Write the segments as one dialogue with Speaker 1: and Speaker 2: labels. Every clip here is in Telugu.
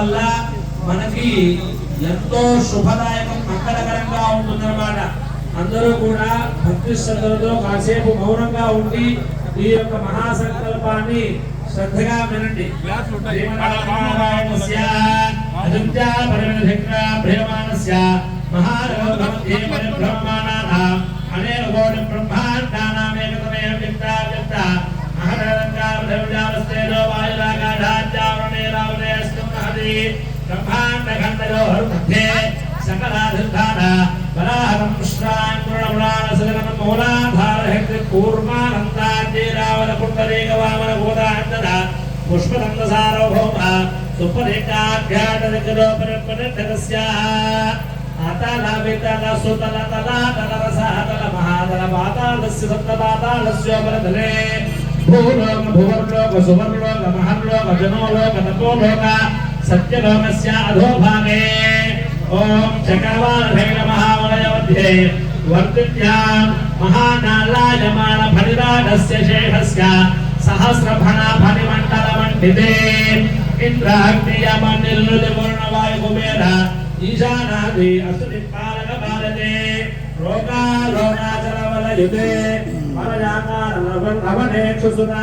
Speaker 1: వల్ల మనకి ఎంతో శుభదాయకం మంగళకరంగా ఉంటుందన్నమాట. అందరూ కూడా భక్తి శ్రద్ధలతో కాసేపు మౌనంగా ఉండి ఈ యొక్క మహాసంకల్పాన్ని శ్రద్ధగా వినండి. శ్రీమన్నారాయణస్య అజంత్యా పరిమళశంకర ప్రియమానస్య మహారోగమధ్యే పరిభ్రమమానానాం మహది బ్రహ్మాండ ఖండలో మధ్యే సకలాధిష్టాన వరాహం శ్రాంగుణములాన సగన మూలాధార హెక్తి కూర్మానందాద్య రావణ పుండరీక వామన सत्यलोमस्य अधोभागे। ॐ चक्रवालभे नमः वलयमध्ये वर्तित्यां महाकालायमानफलिदानस्य शेषस्य सहस्रफणाफलिमण्डलमण्डिते। इन्द्राग्नियमनिर्लुलिपूर्णवायुकुबेर ईशानादि असुदिपालकपालते रोगारोणाचलवलयुते मरजाकारवनेक्षु सुता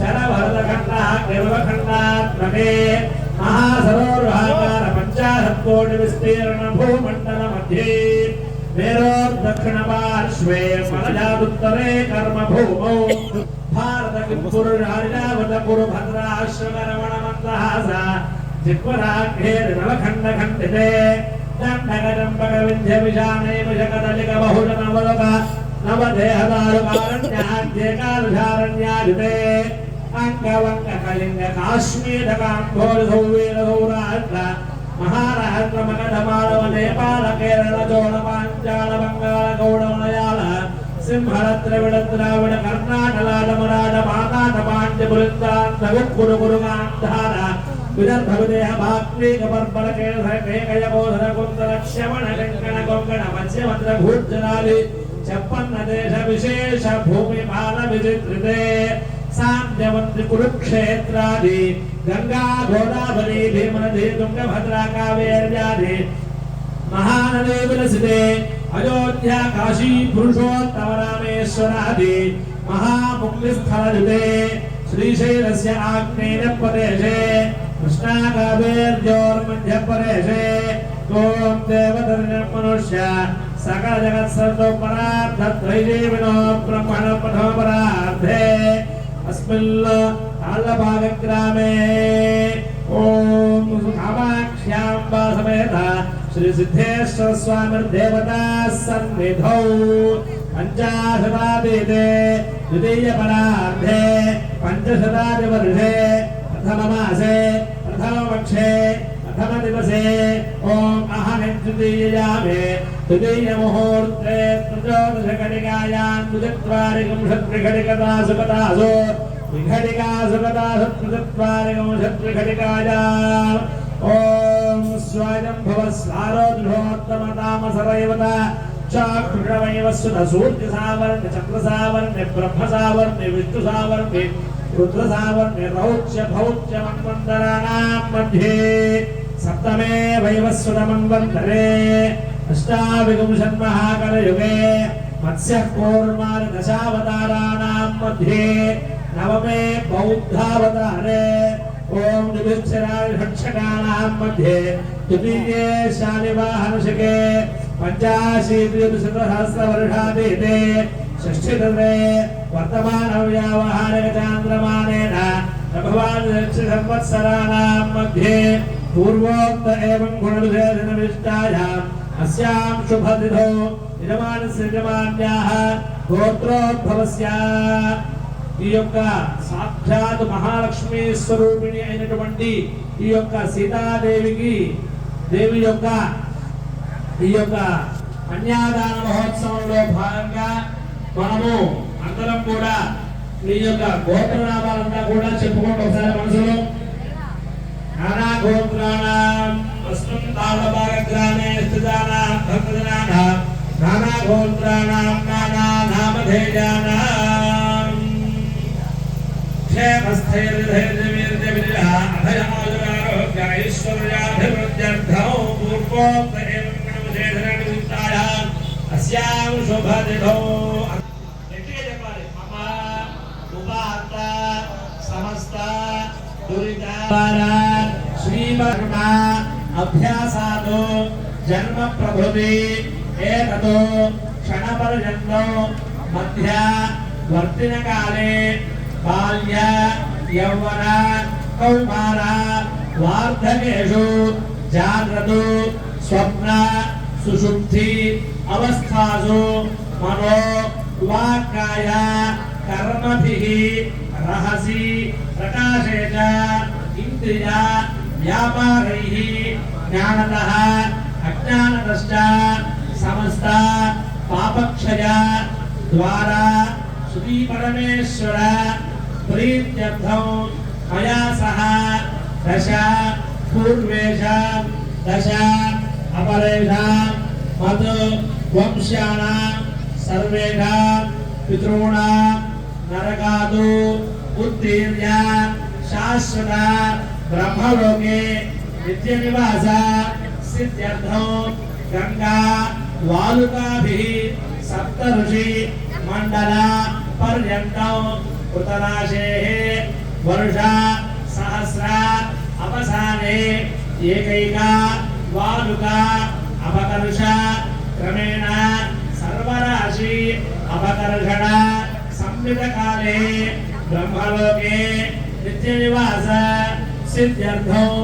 Speaker 1: शरभरदखण्डाग्निर्वखण्डात्मके महासरोर्भाकार पञ्चाशत्कोटिविस्तीर्ण भूमण्डलमध्ये वेरोर्दक्षिणपार्श्वे मलजादुत्तरे कर्मभूमौ भारतकिम्पुरुरारिजावतपुरुभद्राश्रमरमणमन्दहासा जिह्वराग्नेर्नवखण्डखण्डिते दण्डगजम्बकविन्ध्यविजानैव जगदलिकबहुजनवलक కర్మ భూమౌ భారత అంగవంగ కళింగ కాశ్మీర కాంభోరి సౌవీర సౌరాష్ట్ర మహారాష్ట్ర మగధ మాధవ నేపాల కేరళ చోళ పాంచాల బంగాళ గౌడ మలయాళ సింహరత్ర ద్రవిడ ద్రావిడ కర్ణాటలాట మరాఠ మాతాట పాండ్య బృందాంత గుక్కుడు గురుగాంధార విదర్భ విదేహ భాగ్వీక పర్బల కేళ కేకయ బోధన కుందర క్షమణ లింకణ కొంగణ మధ్యమంత్ర భూజనాలి चप्पन्नदेशविशेष भूमिपालविचित्रिते सान्यवन्ति कुरुक्षेत्रादि गङ्गा गोदावरी, भीमनदी, तुङ्गभद्रा, कावेर्यादि, महानदे, विलसिते, अयोध्या, काशी, पुरुषोत्तम रामेश्वरादि महामुक्तिस्थलयुते श्रीशैलस्य आग्नेयप्रदेशे कृष्णाकावेर्योर्मध्यप्रदेशे ॐ देवतर्यं मनुष्य सकल जगत सर्व पराध त्रैले विनो ब्रह्मण पठो पराधे अस्मिल्ल काल भाग ग्रामे ओम सुखामाक्ष्याम वासमेता श्री सिद्धेश्वर स्वामी देवता सन्निधौ पञ्चाशताधिते द्वितीय पराधे पञ्चशताधिवर्षे प्रथममासे प्रथमवक्षे प्रथम दिवसे ओम अहने तृतीययामे तृतीयमुहूर्ते प्रचोदशघटिकायां द्विचत्वारिंशत्त्रिघटिकदासुपदासो विघटिकासुपदासुत्रिचत्वारिंशत्त्रिघटिकायाम् ॐ स्वायं भव सारोद्भवोत्तमतामसरैवता चाक्षुषवैव सुधसूर्यसावर्ण्य चक्रसावर्ण्य ब्रह्मसावर्ण्य विष्णुसावर्ण्य रुद्रसावर्ण्य रौच्य भौच्य मन्वन्तराणां मध्ये స్వారోద్భవోత్తమ తామసరైవత చాక్షుషమైవ సుత సూర్య సావర్ణ్య చంద్ర సావర్ణ్య బ్రహ్మ సావర్ణ్య విష్ణు సావర్ణ్య రుద్ర సావర్ణ్య రౌచ్య భౌచ్య మన్వంతరాణాం మధ్యే సప్తమే వైవస్వత మన్వంతరే అష్టావిగుంశన్మహాకలయుగే పూర్వోక్త యజమానస్య గోత్రోద్భవస్య ఈ యొక్క సాక్షాత్ మహాలక్ష్మి స్వరూపిణి అయినటువంటి ఈ యొక్క సీతాదేవికి దేవి యొక్క ఈ యొక్క కన్యాదాన మహోత్సవంలో భాగంగా మనము అందరం కూడా ఈ యొక్క గోత్రనామాలంతా కూడా చెప్పుకుంటూ ఒకసారి మనసులో गोत्राणाम् अस्मिन् तावभागग्रामे स्थितानां भक्तजनानां नानागोत्राणां नानानामधेयानाम् क्षेमस्थैर्धैर्यवीर्यविजयः अभयमोदगारोग्यैश्वर्याभिवृद्ध्यर्थौ पूर्वोक्त एवं गुणविशेषणयुक्तायाम् अस्यां शोभदिधौ para చెప్పాలి మమ ఉపాత్త సమస్త దురిత జన్మ ప్రభృతి ఏతతో క్షణపర్యంతో మధ్య వర్తిన కాలే బాల్య యౌవన కౌమార వార్ధకేషు జాగ్రత్తు స్వప్న సుశుద్ధి అవస్థాసు మనో వాక్కాయ కర్మభి రహసి ప్రకాశే ఇంద్రియ వ్యాపారైః జ్ఞానతః అజ్ఞానతశ్చ సమస్త పాపక్షయ ద్వారా శ్రీ పరమేశ్వర ప్రీత్యర్థం మయా సహ దశ పూర్వేషాం దశ అపరేషాం మత్ వంశానాం సర్వేషాం పితॄణాం నరకాదు ఉత్తీర్య శాశ్వత ब्रह्मलोके नित्यनिवासा, सिद्ध्यर्थो गङ्गा वालुकाभिः सप्तऋषि मण्डला पर्यन्तौ हे वर्षा सहस्रा अवसाने, एकैका वालुका अपकर्ष क्रमेण सर्वराशि अपकर्षण संवितकाले ब्रह्मलोके नित्यनिवास। sit down.